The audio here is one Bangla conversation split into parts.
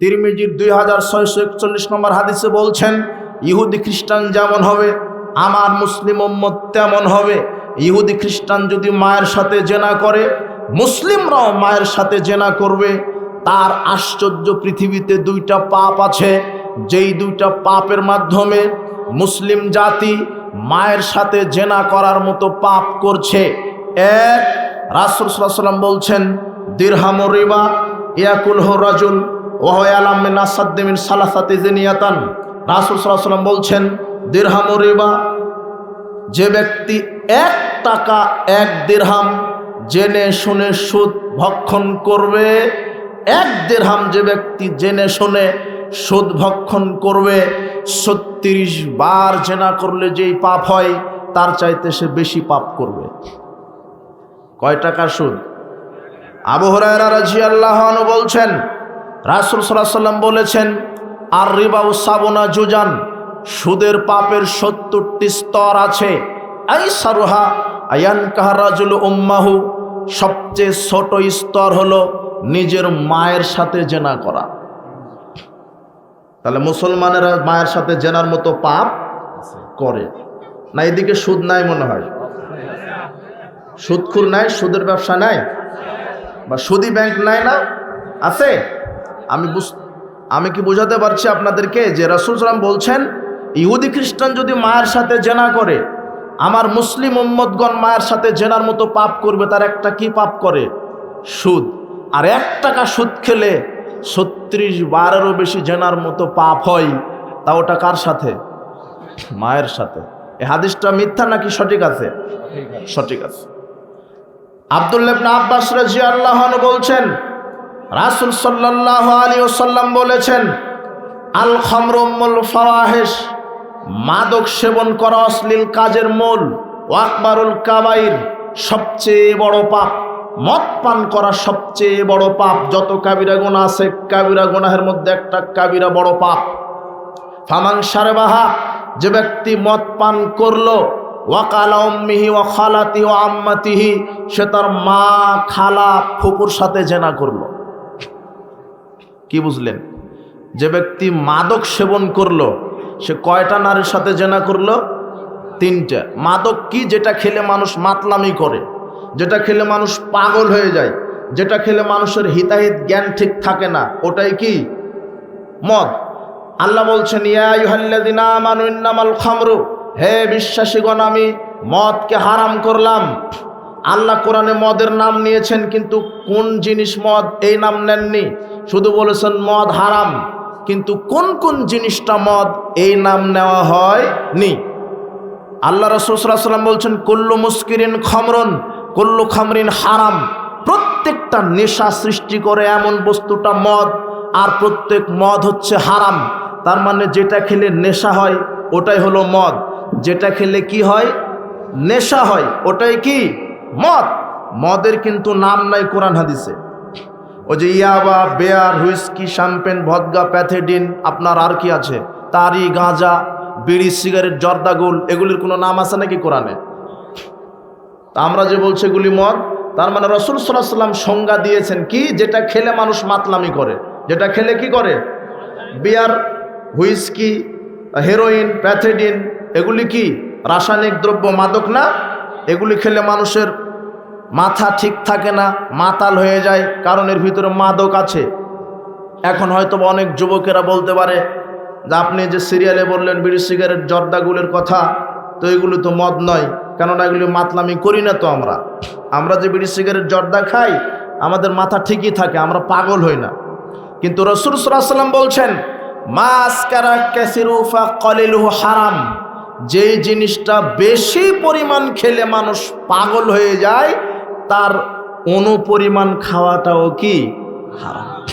তিরমিজির দুই হাজার ছয়শো একচল্লিশ নম্বর হাদিসে বলছেন, ইহুদি খ্রিস্টান যেমন হবে, আমার মুসলিম উম্মত তেমন হবে। ইহুদি খ্রিস্টান যদি মায়ের সাথে জেনা করে, মুসলিমরাও মায়ের সাথে জেনা করবে। তার আশ্চর্য পৃথিবীতে দুইটা পাপ আছে। যেই দুইটা পাপের মাধ্যমে মুসলিম জাতি মায়ের সাথে জেনা করার মতো পাপ করছে। এক, রাসুল সাল্লাম বলছেন দিরহাম রিবা ইয়াকুল হো রাজুল ওয়ালামিন আসাদ্দিমিন সালাসাতি জিনিয়াতান। রাসুল সাল্লাম বলছেন, দিরহাম রিবা, যে ব্যক্তি এক টাকা এক দিরহাম জেনে শুনে সুদ ভক্ষণ করবে, এক দিরহাম যে ব্যক্তি জেনে শুনে সুদ ভক্ষণ করবে, ছত্রিশ বার জেনা করলে যেই পাপ হয়, তার চাইতে সে বেশি পাপ করবে। কয় টাকা সুদ? আবু হরায়রা রাজি আল্লাহ বলছেন রাসুল সাল্লাহ সাল্লাম বলেছেন, আর রিবাউ সাবনা জুজান সুদের পাপের সত্তরটি স্তর আছে। আই সারুহা আয়ান কাহারাজুল উম্মাহু, সবচেয়ে ছোট স্তর হলো নিজের মায়ের সাথে জেনা করা। তাহলে মুসলমানেরা মায়ের সাথে জেনার মতো পাপ করে। না, এদিকে সুদ নাই মনে হয়। সুদখুর নাই, সুদের ব্যবসা নাই? বা সুদি ব্যাংক নাই না? আছে? আমি বুঝ আমি কি বোঝাতে পারছি আপনাদেরকে যে রসুল সালাম বলছেন ইহুদি খ্রিস্টান যদি মায়ের সাথে জেনা করে আমার মুসলিম উম্মদগণ মায়ের সাথে জেনার মতো পাপ করবে তার একটা কি পাপ করে? সুদ। আর এক টাকা সুদ খেলে ছত্রিশ বারেরও বেশি জেনার মতো পাপ হয় তা ওটা কার সাথে? মায়ের সাথে। এ হাদিসটা মিথ্যা নাকি সঠিক আছে? সঠিক আছে। আবদুল্লাবনা আব্বাস রাজি আল্লাহ বলছেন রাসুল সাল্লাহ আলী ওসাল্লাম বলেছেন, আল খমরুল ফরাহেশ মাদক সেবন করা অশ্লীল কাজের মূল ওয়াকবারুল কাবাইর, সবচেয়ে বড় পাপ, মদ পান করা সবচেয়ে বড় পাপ, যত কাবিরা গোনা আছে, কাবিরা গোনাহের মধ্যে একটা কাবিরা বড় পাপ। ফামান সারেবাহা যে ব্যক্তি মদ পান করল ওয়াকালা ও খালাতি ও আম্মাতিহি, সে তার মা খালা ফুকুর সাথে জেনা করল। কি বুঝলেন? যে ব্যক্তি মাদক সেবন করল, সে কয়টা নারীর সাথে জেনা করল? তিনটা। মাদক কি? যেটা খেলে মানুষ মাতলামি করে, যেটা খেলে মানুষ পাগল হয়ে যায়, যেটা খেলে মানুষের হিতাহিত জ্ঞান ঠিক থাকে না, ওটাই কি? মদ। আল্লাহ বলছেন মানুন্নামাল খামরু। হে বিশ্বাসীগণ, আমি মদকে হারাম করলাম। আল্লাহ কোরআনে মদের নাম নিয়েছেন, কিন্তু কোন জিনিস মদ? এই নাম নেননি। শুধু বলেছেন মদ হারাম, কিন্তু কোন কোন জিনিসটা মদ এই নাম নেওয়া হয় নি আল্লাহ রসুলাম বলছেন, কুল্লু মুস্কিরিন খমরন, কুল্লু খামরিন হারাম। প্রত্যেকটা নেশা সৃষ্টি করে এমন বস্তুটা মদ, আর প্রত্যেক মদ হচ্ছে হারাম। তার মানে যেটা খেলে নেশা হয়, ওটাই হলো মদ। যেটা খেলে কি হয়? নেশা হয়, ওটাই কি? মদ। মদের কিন্তু নাম নাই কোরআন হাদিসে। ও যে ইয়াবা beer, whisky, champagne, vodka, pethidine, আপনার আর কি আছে? তারি, গাঁজা, বিড়ি, সিগারেট জর্দাগুল এগুলির কোনো নাম আছে নাকি কোরআনে? তা আমরা যে বলছি এগুলি মদ, তার মানে রসুল সাল্লাহ সাল্লাম সংজ্ঞা দিয়েছেন কি? যেটা খেলে মানুষ মাতলামি করে। যেটা খেলে কি করে? বিয়ার, হুইস্কি, হেরোইন, প্যাথেডিন, এগুলি কি? রাসায়নিক দ্রব্য মাদক না? এগুলি খেলে মানুষের মাথা ঠিক থাকে না, মাতাল হয়ে যায় কারণ এর ভিতরে মাদক আছে। এখন হয়তো অনেক যুবকেরা বলতে পারে যে আপনি যে সিরিয়ালে বললেন বিড়ি, সিগারেট জর্দাগুলের কথা, তো এগুলো তো মদ নয়, কেননা এগুলি মাতলামি করি না তো আমরা। আমরা যে বিড়ি, সিগারেট, জর্দা খাই, আমাদের মাথা ঠিকই থাকে, আমরা পাগল হই না। কিন্তু রসুল সাল্লাম বলছেন মাস হারাম। যেই জিনিসটা বেশি পরিমাণ খেলে মানুষ পাগল হয়ে যায় তার অনুপরিমাণ খাওয়াটাও কি? হারাম।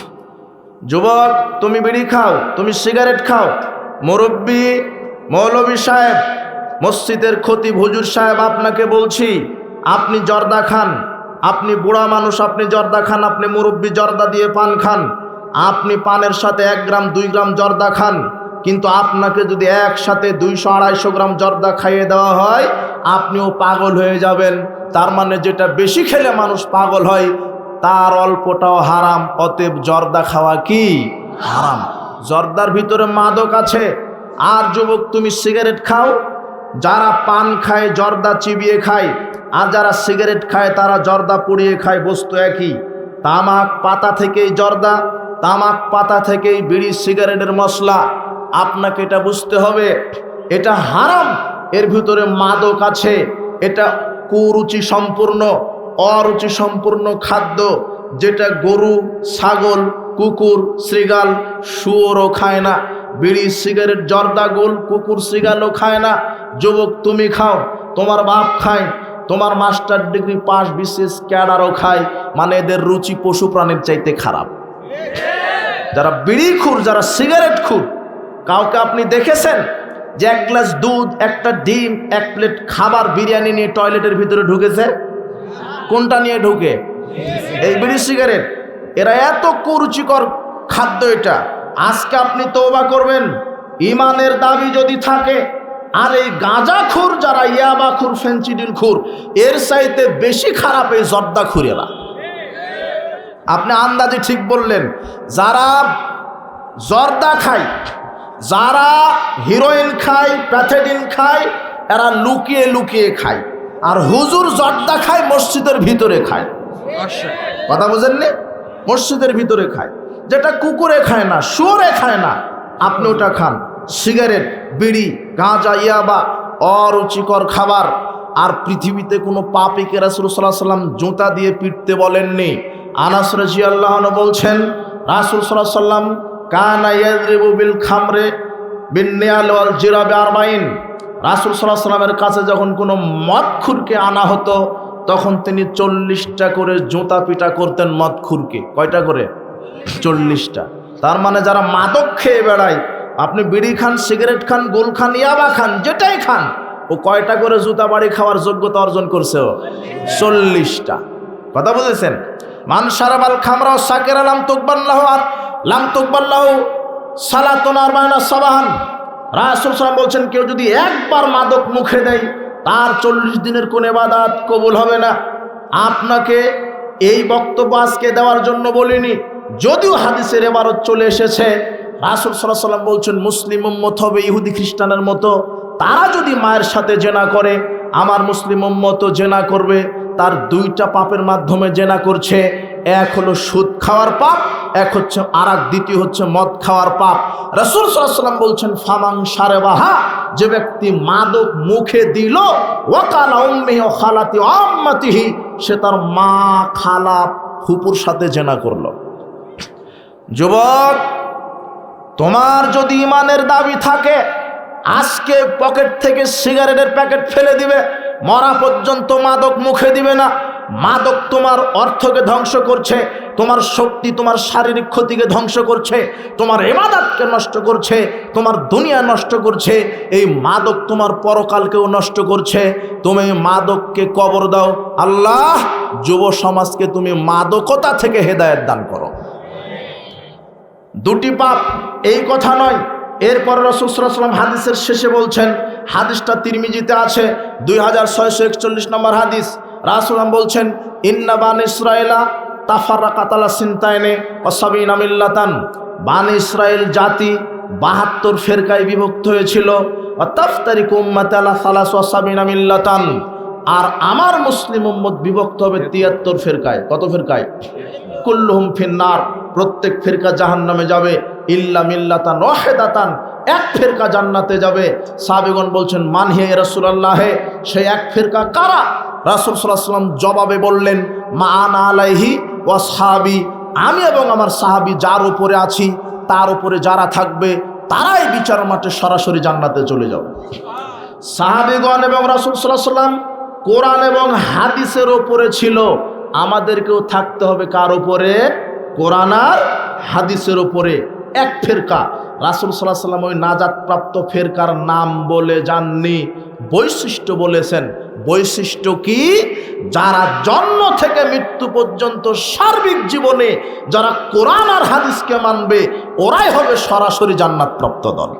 যুবক, তুমি বিড়ি খাও, তুমি সিগারেট খাও। মুরব্বী মৌলবী সাহেব, মসজিদের ক্ষতি হুজুর সাহেব, আপনাকে বলছি, আপনি জর্দা খান। আপনি বুড়া মানুষ, আপনি জর্দা খান, আপনি মুরব্বী জর্দা দিয়ে পান খান। আপনি পানের সাথে এক গ্রাম, দুই গ্রাম জর্দা খান। কিন্তু আপনাকে যদি একসাথে দুইশো, আড়াইশো গ্রাম জর্দা খাইয়ে দেওয়া হয়, আপনিও পাগল হয়ে যাবেন। তার মানে যেটা বেশি খেলে মানুষ পাগল হয়, তার অল্পটাও হারাম, অতএব জর্দা খাওয়া কি? হারাম। জর্দার ভিতরে মাদক আছে। আর যুবক, তুমি সিগারেট খাও। যারা পান খায়, জর্দা চিবিয়ে খায়। আর যারা সিগারেট খায়, তারা জর্দা পুড়িয়ে খায়, বস্তু একই। তামাক পাতা থেকেই জর্দা, তামাক পাতা থেকেই বিড়ি, সিগারেটের মশলা। আপনাকে এটা বুঝতে হবে, এটা হারাম। এর ভিতরে মাদক আছে, এটা কুরুচি সম্পূর্ণ, অরুচি সম্পূর্ণ খাদ্য, যেটা গরু, ছাগল, কুকুর শ্রীগাল শুয়োরও খায় না। বিড়ি, সিগারেট, জর্দা, গোল, কুকুর শ্রীগালও খায় না। যুবক, তুমি খাও, তোমার বাপ খায়। তোমার মাস্টার ডিগ্রি পাস, বিশেষ ক্যাডারও খায়। মানে এদের রুচি পশু প্রাণীর চাইতে খারাপ। যারা বিড়ি খুর, যারা সিগারেট খুর, কাউকে আপনি দেখেছেন? যে এক গ্লাস দুধ, একটা ডিম, এক প্লেট খাবার, বিরিয়ানি নিয়ে টয়লেটের ভিতরে ঢুকেছে? কোনটা নিয়ে ঢুকে? এই বিড়ি সিগারেট। এরা এত কুরুচিকর খাদ্য এটা। আজকে আপনি তওবা করবেন। ইমানের দাবি যদি থাকে, আর এই গাঁজা খুর যারা, ইয়াবা খুর ফেন্সিডিল খুর, এর চাইতে বেশি খারাপ এই জর্দা খুরেরা আপনি আন্দাজে ঠিক বললেন, যারা জর্দা খায় যারা হিরোইন খায় প্যাথেডিন খায় এরা লুকিয়ে লুকিয়ে খায়। আর হুজুর জর্দা খায় মসজিদের ভিতরে খায়। কথা বুঝেননি? মসজিদের ভিতরে খায়। যেটা কুকুরে খায় না শুয়োরে খায় না আপনি ওটা খান। সিগারেট বিড়ি গাঁজা ইয়াবা অরুচিকর খাবার। আর পৃথিবীতে কোনো পাপিকে রাসুল সাল্লাহ সাল্লাম জুতা দিয়ে পিটতে বলেননি। আনাস রাজি আল্লাহন বলছেন রাসুল সাল্লাহ সাল্লাম কানা ইয়াদরিবু বিল খামরে বিন্নিয়াল ওয়াল জিরাবে আরবাইন। রাসুল সাল্লাহ সাল্লামের কাছে যখন কোনো মদখুরকে আনা হতো, তখন তিনি চল্লিশটা করে জুতা পিটা করতেন মদখুরকে। কয়টা করে? চল্লিশটা। তার মানে যারা মাদক খেয়ে বেড়ায়, আপনি বিড়ি খান, সিগারেট খান, গোল খান, ইয়াবা খান, যেটাই খান, ও কয়টা করে জুতা বাড়ি খাওয়ার যোগ্যতা অর্জন করছে ও? চল্লিশটা। কথা বুঝেছেন? মান সারাবাল খামরাও সাকের আলাম তোকবাল্লাহ আর লাম তোকবাল্লাহ সালাতনার মায়না সাবাহান। রাসুল সালাম বলছেন, কেউ যদি একবার মাদক মুখে দেয়, তার চল্লিশ দিনের কোন এবাদাত কবুল হবে না। আপনাকে এই বক্তব্য আজকে দেওয়ার জন্য বলিনি, যদিও হাদিসের এবারত চলে এসেছে। রাসুল সাল্লাহ সাল্লাম বলছেন, মুসলিম উম্মত হবে ইহুদি খ্রিস্টানের মতো। তারা যদি মায়ের সাথে জেনা করে, আমার মুসলিম উম্মত জেনা করবে। তার দুইটা পাপের মাধ্যমে জেনা করছে। এক হলো সুদ খাওয়ার পাপ, এক হচ্ছে আর দ্বিতীয় হচ্ছে মদ খাওয়ার পাপ। রসুল সাল্লাম বলছেন ফামাং সারে বাহা যে ব্যক্তি মাদক মুখে দিল, ওয়াকালা উম্মি ও খালাতি আম্মাতিহি সে তার মা খালা ফুপুর সাথে জেনা করল। যুবক, তোমার যদি ইমানের দাবি থাকে, আজকে পকেট থেকে সিগারেটের প্যাকেট ফেলে দিবে। মরা পর্যন্ত মাদক মুখে দিবে না। মাদক তোমার অর্থকে ধ্বংস করছে, তোমার শক্তি তোমার শারীরিক ক্ষতিকে ধ্বংস করছে, তোমার এমাদাতকে নষ্ট করছে, তোমার দুনিয়া নষ্ট করছে, এই মাদক তোমার পরকালকেও নষ্ট করছে। তুমি মাদককে কবর দাও। আল্লাহ, যুব সমাজকে তুমি মাদকতা থেকে হেদায়ত দান করো। দুটি পাপ, এই কথা নয়। এরপর রসুলাম হাদিসের শেষে বলছেন হাদিসটা তিরমিজিতে আছে, দুই হাজার ছয়শো একচল্লিশ নম্বর হাদিস। রাসুলাম বলছেন, ইন্না বান ইসরায়েলা তাফারা কাতালা সিন্তায়নে অসাবিন আমিল্লাতান বান ইসরায়েল জাতি বাহাত্তর ফেরকায় বিভক্ত হয়েছিল। তাফতারি কুম্মাতালা সালাস অসাবিন আমিল্লাতান আর আমার মুসলিম বিভক্ত হবে তিয়াত্তর ফেরকায়। কত ফেরকায়? কুল্লুহুম ফিন্নার। প্রত্যেক ফেরকা জাহান নামে যাবে। ইল্লা মিল্লাতান ওয়াহেদাতান। এক ফেরকা জান্নাতে যাবে। সাবেগন বলছেন মানহে রসুলাল্লাহে সেই এক ফেরকা কারা? রাসুল সাল্লাম জবাবে বললেন, মা আনা আলাইহি ওয়া সাহাবি, আমি এবং আমার সাহাবি যার উপরে আছি, তার উপরে যারা থাকবে, তারাই বিচার মাঠে সরাসরি জান্নাতে চলে যাবে। সাহাবিগণ এবং রাসুল সাল্লাহ সাল্লাম কোরআন এবং হাদিসের ওপরে ছিল। আমাদেরকেও থাকতে হবে কার ওপরে কোরআন আর হাদিসের ওপরে এক ফেরকা। রাসুল সাল্লাহ সাল্লাম ওই নাজাদপ্রাপ্ত ফেরকার নাম বলে যাননি, বৈশিষ্ট্য বলেছেন। বৈশিষ্ট্য কি? যারা জন্ম থেকে মৃত্যু পর্যন্ত সার্বিক জীবনে যারা কোরআন আর হাদিসকে মানবে, ওরাই হবে সরাসরি জান্নাতপ্রাপ্ত দল।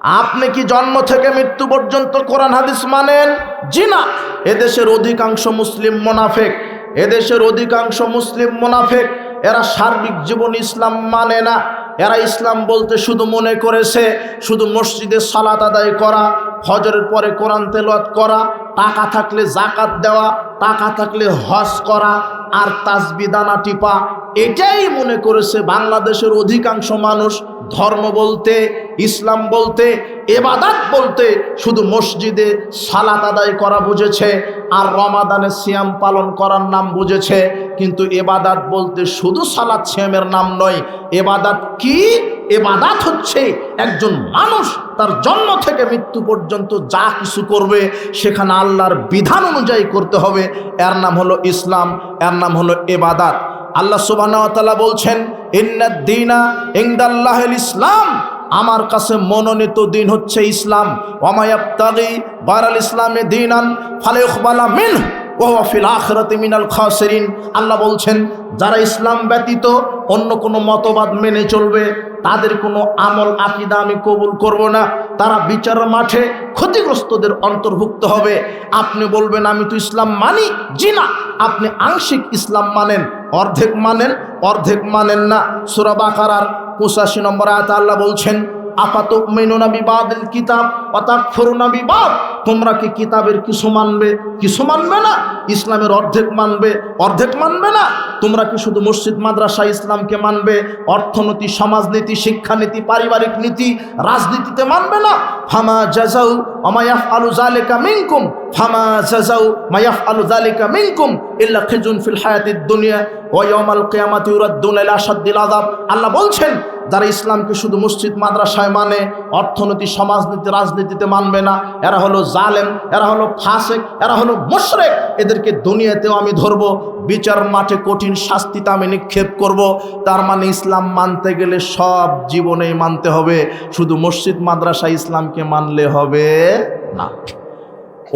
আপনি কি জন্ম থেকে মৃত্যু পর্যন্ত কোরআন, হাদিস মানেন? জি না। এদেশের অধিকাংশ মুসলিম মোনাফেক, এদেশের অধিকাংশ মুসলিম মোনাফেক এরা সার্বিক জীবন ইসলাম মানে না। এরা ইসলাম বলতে শুধু মনে করেছে, শুধু মসজিদে সালাত আদায় করা হজরের পরে কোরআন তেলত করা, টাকা থাকলে জাকাত দেওয়া, টাকা থাকলে হজ করা আর তাজবিদানা টিপা, এটাই মনে করেছে বাংলাদেশের অধিকাংশ মানুষ। ধর্ম বলতে, ইসলাম বলতে, এবাদাত বলতে শুধু মসজিদে সালাত আদায় করা বুঝেছে আর রমাদানে সিয়াম পালন করার নাম বুঝেছে। কিন্তু এবাদাত বলতে শুধু সালাত সিয়ামের নাম নয়, এবাদাত কি? এবাদাত হচ্ছে একজন মানুষ তার জন্ম থেকে মৃত্যু পর্যন্ত যা কিছু করবে, সেখানে আল্লাহর বিধান অনুযায়ী করতে হবে। এর নাম হলো ইসলাম, এর নাম হলো এবাদাত। আল্লাহ সুবাহ বলছেন ইসলাম। আমার কাছে মনোনীত দিন হচ্ছে ইসলাম। ওমায়াবতাগি বারাল ইসলামে দিনান ফালেখবালা মিন আল্লাহ বলছেন, যারা ইসলাম ব্যতীত অন্য কোনো মতবাদ মেনে চলবে, তাদের কোনো আমল আকিদা আমি কবুল করব না। তারা বিচার মাঠে ক্ষতিগ্রস্তদের অন্তর্ভুক্ত হবে। আপনি বলবেন, আমি তো ইসলাম মানি জি না আপনি আংশিক ইসলাম মানেন। অর্ধেক মানেন অর্ধেক মানেন না। সুরাবাকার পঁচাশি নম্বর আয়াত আল্লাহ বলছেন আপাত মেনুনা বিবাদের কিতাব অতাক ফরুনা বিবাদ। তোমরা কি কিতাবের কিছু মানবে? কিছু মানবে না? ইসলামের অর্ধেক মানবে? অর্ধেক মানবে না? তোমরা কি শুধু মসজিদ, মাদ্রাসা, ইসলামকে মানবে? অর্থনীতি, সমাজনীতি, শিক্ষানীতি, পারিবারিক নীতি, রাজনীতিতে মানবে না? ফামা জাজাউ অমায়াফ আলু জালেকা মিনকুম, ফামা জাজাউ মায়াফ আলু জালেকা মিনকুম ইল্লা খিজুন ফিল হায়াতিদ দুনিয়া ওয়াইয়াউমাল কিয়ামাতি ইউরাদ্দুন ইলা আশাদ্দিল আল্লাহ বলছেন যারা ইসলামকে শুধু মসজিদ, মাদ্রাসায় মানে অর্থনীতি, সমাজনীতি, রাজনীতিতে মানবে না, এরা হলো জালেম, এরা হলো ফাসেক, এরা হলো মুশরেক। এদেরকে দুনিয়াতেও আমি ধরব, বিচার মাঠে কঠিন শাস্তিতে আমি নিক্ষেপ করব। তার মানে ইসলাম মানতে গেলে সব জীবনেই মানতে হবে। শুধু মসজিদ, মাদ্রাসা ইসলামকে মানলে হবে না।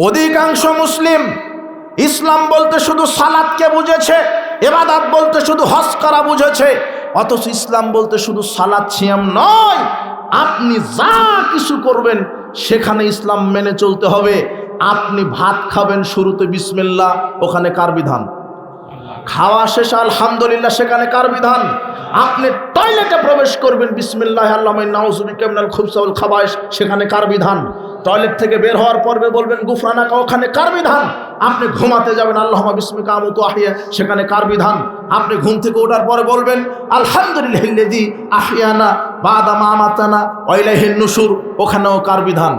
অধিকাংশ মুসলিম ইসলাম বলতে শুধু সালাদকে বুঝেছে এবাদাত বলতে শুধু হজ করা বুঝেছে। অথচ ইসলাম বলতে শুধু সালাদ ছিয়াম নয়, আপনি যা কিছু করবেন সেখানে ইসলাম মেনে চলতে হবে। আপনি ভাত খাবেন শুরুতে বিসমিল্লা ওখানে কার বিধান? খাওয়া শেষ, আলহামদুলিল্লাহ, সেখানে কার বিধান? আপনি টয়লেটে প্রবেশ করবেন, বিসমিল্লাহ আল্লাহ নাউজুবি কেমনাল খুবসাউল খাবাইশ সেখানে কার বিধান? টয়লেট থেকে বের হওয়ার পর্বে বলবেন গুফরানাকা ওখানে কার বিধান আপনি ঘুমাতে যাবেন আল্লাহ বিস্মিক আমতু আহিয়া। সেখানে কার বিধান আপনি ঘুম থেকে ওঠার পরে বলবেন আলহামদুলিল্লাহ আহিয়ানা বাদামা আমাতানা ওয়াইলাহিন নুসুর। ওখানেও কার বিধান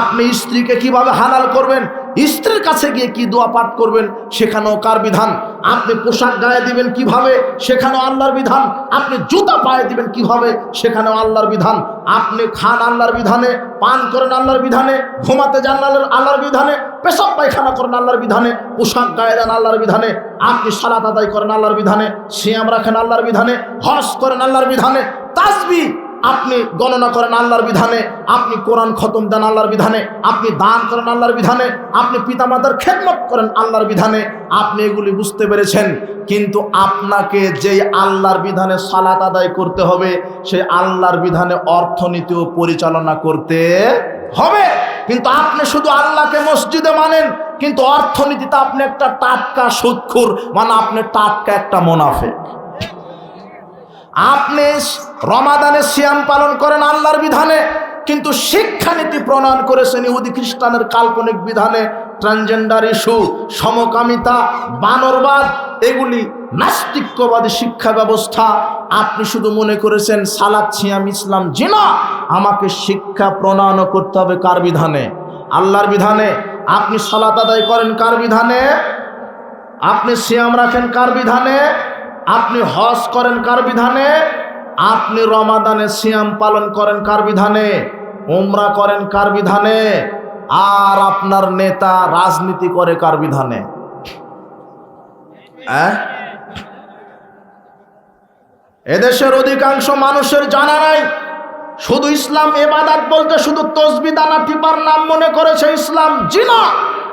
আপনি স্ত্রীকে কীভাবে হালাল করবেন? স্ত্রীর কাছে গিয়ে কি দোয়া পাঠ করবেন? সেখানেও কার বিধান? আপনি পোশাক গায়ে দিবেন কীভাবে? সেখানেও আল্লাহর বিধান। আপনি জুতা পায়ে দিবেন কীভাবে? সেখানেও আল্লাহর বিধান। আপনি খান আল্লাহর বিধানে, পান করেন আল্লাহর বিধানে, ঘুমাতে যান আল্লাহর বিধানে, পেশাব পায়খানা করেন আল্লাহর বিধানে, পোশাক গায়ে দেন আল্লাহর বিধানে, আপনি সালাত আদায় করেন আল্লাহর বিধানে, সিয়াম রাখেন আল্লাহর বিধানে, হজ করেন আল্লাহর বিধানে তাসবি আপনি গণনা করেন আল্লাহর বিধানে, আপনি কোরআন খতম দেন আল্লাহর বিধানে, আপনি দান করেন আল্লাহর বিধানে, আপনি পিতামাতার খেদমত করেন আল্লাহর বিধানে, আপনি এগুলি বুঝতে পেরেছেন। কিন্তু আপনাকে যেই আল্লাহর বিধানে সালাত আদায় করতে হবে, সেই আল্লাহর বিধানে অর্থনীতিও পরিচালনা করতে হবে। কিন্তু আপনি শুধু আল্লাহকে মসজিদে মানেন, কিন্তু অর্থনীতিতে আপনি একটা টাটকা সুৎখুর মানে আপনি টাটকা একটা মোনাফেক। আপনি রমাদানে সিয়াম পালন করেন আল্লাহর বিধানে, কিন্তু শিক্ষানীতি প্রণয়ন করেছেন ইহুদি খ্রিস্টানের কাল্পনিক বিধানে, ট্রান্সজেন্ডার ইস্যু, সমকামিতা, বানরবাদ, এগুলি নাস্তিক্যবাদী শিক্ষা ব্যবস্থা। আপনি শুধু মনে করেছেন, সালাদ, সিয়াম, ইসলাম, জিনা, আমাকে শিক্ষা প্রণয়ন করতে হবে কার বিধানে? আল্লাহর বিধানে। আপনি সালাত আদায় করেন কার বিধানে? আপনি সিয়াম রাখেন কার বিধানে? আপনি হজ করেন কার বিধানে? আপনি রমাদানে সিয়াম পালন করেন কার বিধানে? ওমরা করেন কার বিধানে? আর আপনার নেতা রাজনীতি করে কার বিধানে? এদেশের অধিকাংশ মানুষের জানা নাই। শুধু ইসলাম এবাদাত বলতে শুধু তসবি দানা টিপার নাম মনে করেছে ইসলাম। জি না,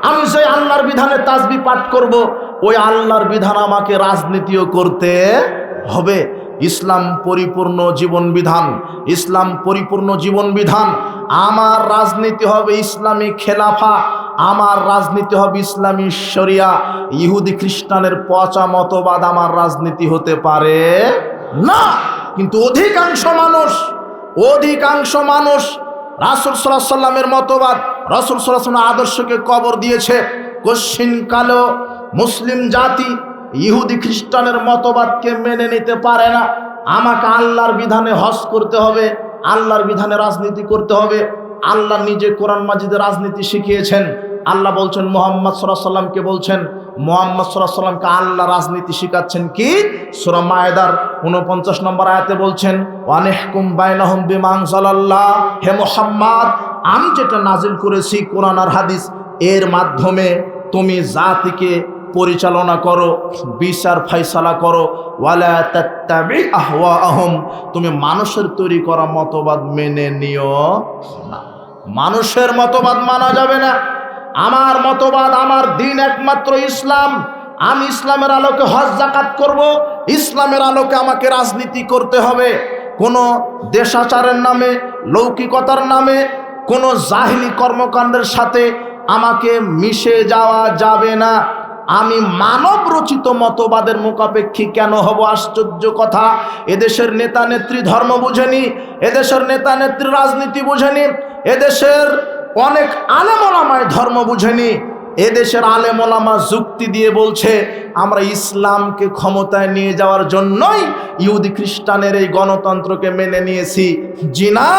আমি সেই আল্লাহর বিধানে তাসবি পাঠ করব ওই আল্লাহর বিধান আমাকে রাজনীতিও করতে হবে। ইসলাম পরিপূর্ণ জীবন বিধান, ইসলাম পরিপূর্ণ জীবন বিধান। আমার রাজনীতি হবে ইসলামী খেলাফা, আমার রাজনীতি হবে ইসলামী শরিয়া। ইহুদি খ্রিস্টানের পচা মতবাদ আমার রাজনীতি হতে পারে না। কিন্তু অধিকাংশ মানুষ অধিকাংশ মানুষ রাসুল সাল্লামের মতবাদ, রসুল সাল্লাহ আদর্শকে কবর দিয়েছে। কশ্চিন কালো মুসলিম জাতি ইহুদি খ্রিস্টানের মতবাদকে মেনে নিতে পারে না। আমাকে আল্লাহর বিধানে হজ করতে হবে, আল্লাহর বিধানে রাজনীতি করতে হবে। আল্লাহ নিজে কোরআন মাজিদে রাজনীতি শিখিয়েছেন। আল্লাহ বলছেন, মোহাম্মদ সাল্লাহ সাল্লামকে বলছেন, মোহাম্মদ সাল্লাহ সাল্লামকে আল্লাহ রাজনীতি শিখাচ্ছেন কি? সুরা মায়েদার উনপঞ্চাশ নম্বর আয়াতে বলছেন অনেহকুম বাইনাহম বিমাং সাল্লাহ হে মোহাম্মদ, আমি যেটা নাজিল করেছি কোরআন আর হাদিস, এর মাধ্যমে তুমি জাতিকে পরিচালনা করো, বিচার, ফাইসালা করো। আহম তুমি মানুষের তৈরি করা মতবাদ মেনে নিও না। মানুষের মতবাদ মানা যাবে না। আমার মতবাদ, আমার দিন একমাত্র ইসলাম। আমি ইসলামের আলোকে হজ জাকাত করব, ইসলামের আলোকে আমাকে রাজনীতি করতে হবে। কোনো দেশাচারের নামে, লৌকিকতার নামে, কোনো জাহিলি কর্মকাণ্ডের সাথে আমাকে মিশে যাওয়া যাবে না। আমি মানব রচিত মতবাদের মোকাপেক্ষী কেন হব? আশ্চর্য কথা। এদেশের নেতা নেত্রী ধর্ম বুঝেনি, এদেশের নেতা নেত্রী রাজনীতি বুঝেনি, এদেশের অনেক আলেমলামায় ধর্ম বুঝেনি, এদেশের আলেমলামা যুক্তি দিয়ে বলছে, আমরা ইসলামকে ক্ষমতায় নিয়ে যাওয়ার জন্যই ইহুদি খ্রিস্টানের এই গণতন্ত্রকে মেনে নিয়েছি। জিনা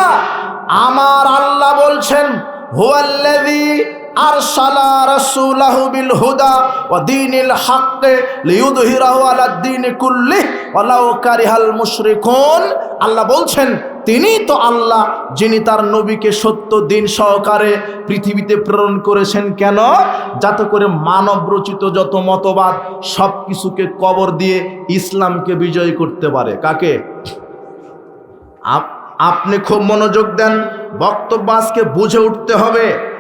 আমার আল্লাহ বলছেন আরসালা রাসূলাহু বিল হুদা ওয়া দীনিল হাক্কি লিইয়ুযহিরাহু আলাদ দীনি কুল্লিহি ওয়ালাউ কারিহাল মুশরিকুন। আল্লাহ বলছেন, তিনি তো আল্লাহ যিনি তার নবীকে সত্য দিন সহকারে পৃথিবীতে প্রেরণ করেছেন কেন? যাতে করে মানব রচিত যত মতবাদ সব কিছুকে কবর দিয়ে ইসলামকে বিজয় করতে পারে। কাকে? আপ- আপনি খুব মনোযোগ দেন, বক্তব্য আজকে বুঝে উঠতে হবে।